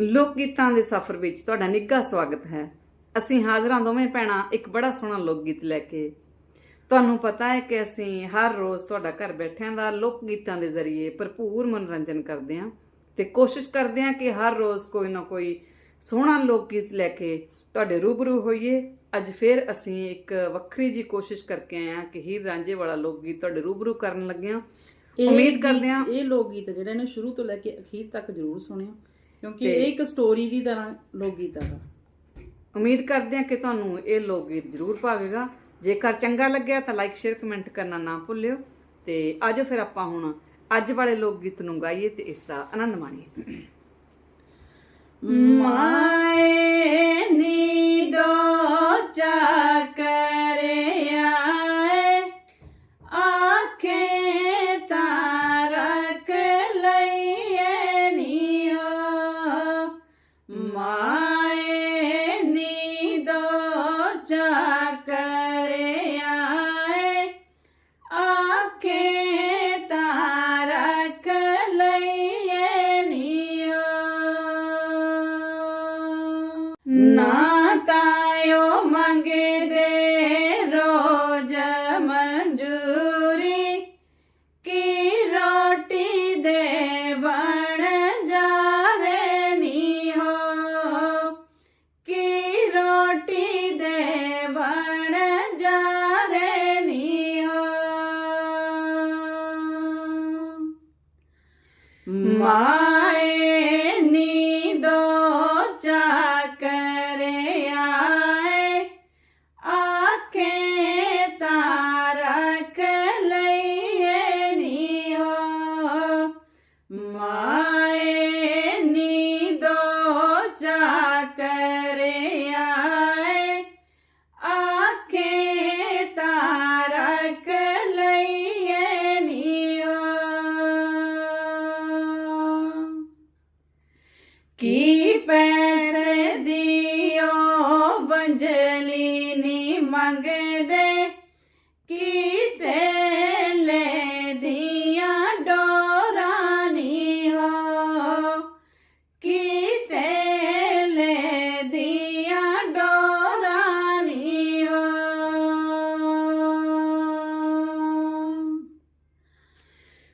ਲੋਕ ਗੀਤਾਂ ਦੇ ਸਫ਼ਰ ਵਿੱਚ ਤੁਹਾਡਾ ਨਿੱਘਾ ਸਵਾਗਤ ਹੈ। ਅਸੀਂ ਹਾਜ਼ਰਾਂ ਦੋਵੇਂ ਭੈਣਾਂ ਇੱਕ ਬੜਾ ਸੋਹਣਾ ਲੋਕ ਗੀਤ ਲੈ ਕੇ। ਤੁਹਾਨੂੰ ਪਤਾ ਹੈ ਕਿ ਅਸੀਂ ਹਰ ਰੋਜ਼ ਤੁਹਾਡਾ ਘਰ ਬੈਠਿਆਂ ਦਾ ਲੋਕ ਗੀਤਾਂ ਦੇ ਜ਼ਰੀਏ ਭਰਪੂਰ ਮਨੋਰੰਜਨ ਕਰਦੇ ਹਾਂ ਤੇ ਕੋਸ਼ਿਸ਼ ਕਰਦੇ ਹਾਂ ਕਿ ਹਰ ਰੋਜ਼ ਕੋਈ ਨਾ ਕੋਈ ਸੋਹਣਾ ਲੋਕ ਗੀਤ ਲੈ ਕੇ ਤੁਹਾਡੇ ਰੂਬਰੂ ਹੋਈਏ। ਅੱਜ ਫਿਰ ਅਸੀਂ ਇੱਕ ਵੱਖਰੀ ਜੀ ਕੋਸ਼ਿਸ਼ ਕਰਕੇ ਆਏ ਹਾਂ ਕਿ ਹੀਰ ਰਾਂਝੇ ਵਾਲਾ ਲੋਕ ਗੀਤ ਤੁਹਾਡੇ ਰੂਬਰੂ ਕਰਨ ਲੱਗੇ ਹਾਂ। ਉਮੀਦ ਕਰਦੇ ਹਾਂ- ਇਹ ਲੋਕ ਗੀਤ ਜਿਹੜੇ ਨੇ ਸ਼ੁਰੂ ਤੋਂ ਲੈ ਕੇ ਅਖੀਰ ਤੱਕ ਜ਼ਰੂਰ ਸੁਣਿਓ। ਕਿਉਂਕਿ ਇਹ ਇੱਕ ਸਟੋਰੀ ਦੀ ਤਰ੍ਹਾਂ ਲੋਕ ਗੀਤ ਹੈਗਾ ਉਮੀਦ ਕਰਦੇ ਹਾਂ ਕਿ ਤੁਹਾਨੂੰ ਇਹ ਲੋਕ ਗੀਤ ਜ਼ਰੂਰ ਭਾਵੇਗਾ। ਜੇਕਰ ਚੰਗਾ ਲੱਗਿਆ ਤਾਂ ਲਾਈਕ ਸ਼ੇਅਰ ਕਮੈਂਟ ਕਰਨਾ ਨਾ ਭੁੱਲਿਓ। ਤੇ ਆਜੋ ਫਿਰ ਆਪਾਂ ਹੁਣ ਅੱਜ ਵਾਲੇ ਲੋਕ ਗੀਤ ਨੂੰ ਗਾਈਏ ਤੇ ਇਸ ਦਾ ਆਨੰਦ ਮਾਣੀਏ। ਮਾਏ ਨੀ ਮਾਏ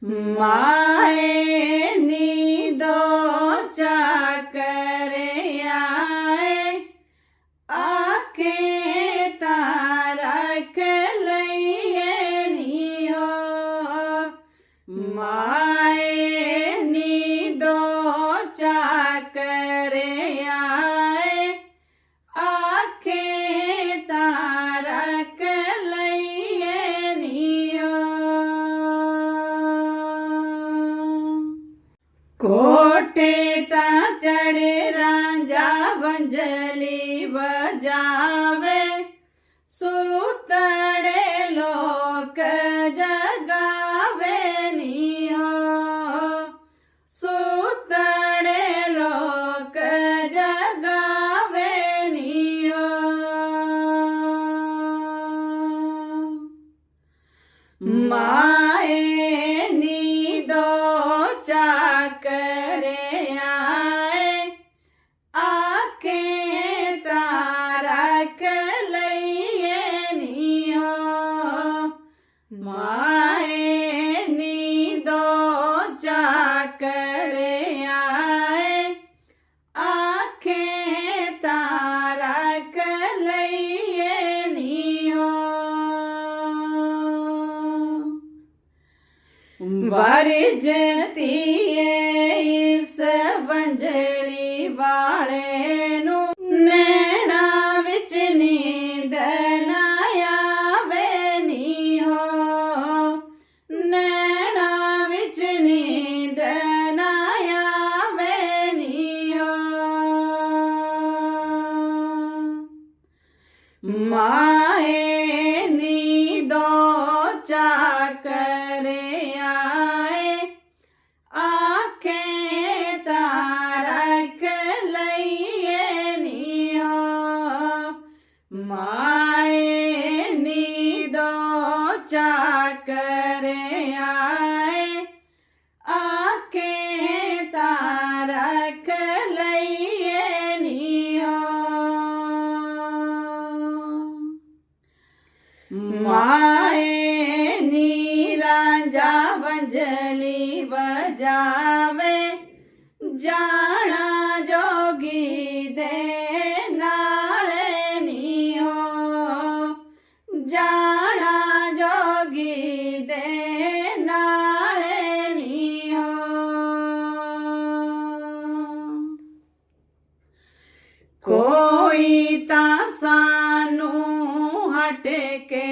ਮਾਏ ਕੋਟੇ ਤਾਂ ਚੜੇ, ਰਾਂਝਾ ਬੰਜਲੀ ਵਜਾਵੇ। ਸੂਤੜੇ ਲੋਕ ਜਗਾਵੇ ਨੀ ਹੋ ਸੂਤੜੇ ਲੋਕ ਜਗਾਵੇ ਨੀ ਹੋ ਵਰਜਤੀਏ ਇਸ ਵੰਜਲੀ ਵਾਲੇ ਨੂੰ ਨੈਣਾ ਵਿੱਚ ਨੀਂਦ ਨਾ ਆਵੇ ਨੀ ਹੋ ਨੈਣਾ माए नीराजा वंजली बजावे जाना जोगी दे नाले नी हो जाना जोगी दे नाले नी हो कोई ता सानू हट के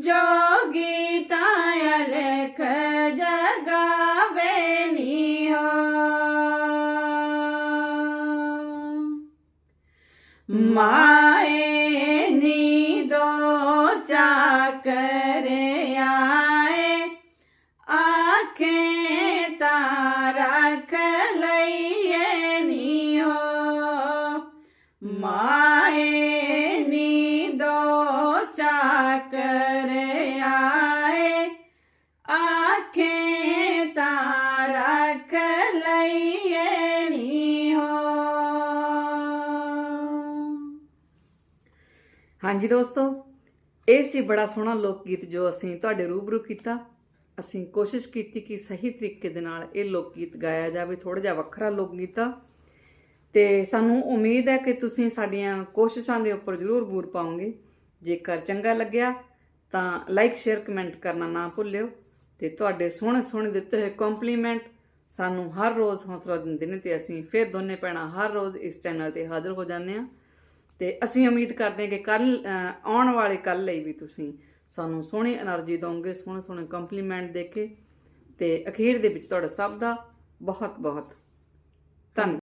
ਜੋਗੀ ਤਾਂ ਅਲਖ ਜਗਾਵੇ ਨੀ ਹੋ ਮਾਏ ਨੀ ਦੋ ਚਾਕਰ ਆਏ, ਆਖੇ ਤਾਂ ਰੱਖ ਲਈਏ ਨੀ ਹੋ ਮਾਏ ਹਾਂਜੀ ਦੋਸਤੋ, ਇਹ ਸੀ ਬੜਾ ਸੋਹਣਾ ਲੋਕ ਗੀਤ ਜੋ ਅਸੀਂ ਤੁਹਾਡੇ ਰੂਬਰੂ ਕੀਤਾ। ਅਸੀਂ ਕੋਸ਼ਿਸ਼ ਕੀਤੀ ਕਿ ਸਹੀ ਤਰੀਕੇ ਦੇ ਨਾਲ ਇਹ ਲੋਕ ਗੀਤ ਗਾਇਆ ਜਾਵੇ ਥੋੜਾ ਜਿਹਾ ਵੱਖਰਾ ਲੋਕ ਗੀਤ ਆ। ਤੇ ਸਾਨੂੰ ਉਮੀਦ ਹੈ ਕਿ ਤੁਸੀਂ ਸਾਡੀਆਂ ਕੋਸ਼ਿਸ਼ਾਂ ਦੇ ਉੱਪਰ ਜ਼ਰੂਰ ਬੂਰ ਪਾਓਗੇ। ਜੇਕਰ ਚੰਗਾ ਲੱਗਿਆ, ਤਾਂ ਲਾਈਕ, ਸ਼ੇਅਰ, ਕਮੈਂਟ ਕਰਨਾ ਨਾ ਭੁੱਲਿਓ। ਤੇ ਤੁਹਾਡੇ ਸੋਹਣੇ ਸੋਹਣੇ ਦਿੱਤੇ ਹੋਏ ਕੰਪਲੀਮੈਂਟ ਸਾਨੂੰ ਹਰ ਰੋਜ਼ ਹੌਸਲਾ ਦਿੰਦੇ ਨੇ ਤੇ ਅਸੀਂ ਫਿਰ ਦੋਨੇ ਭੈਣਾਂ ਹਰ ਰੋਜ਼ ਇਸ ਚੈਨਲ ਤੇ ਹਾਜ਼ਰ ਹੋ ਜਾਂਦੇ ਹਾਂ। ਤੇ ਅਸੀਂ ਉਮੀਦ ਕਰਦੇ ਹਾਂ ਕਿ ਕੱਲ ਆਉਣ ਵਾਲੇ ਕੱਲ ਲਈ ਵੀ ਤੁਸੀਂ ਸਾਨੂੰ ਸੋਹਣੀ એનર્ਜੀ ਦਿਓਗੇ ਸੋਹਣੇ ਸੋਹਣੇ ਕੰਪਲੀਮੈਂਟ ਦੇ ਕੇ ਤੇ ਅਖੀਰ ਦੇ ਵਿੱਚ ਤੁਹਾਡਾ ਸਭ ਦਾ ਬਹੁਤ ਬਹੁਤ ਧੰਨਵਾਦ।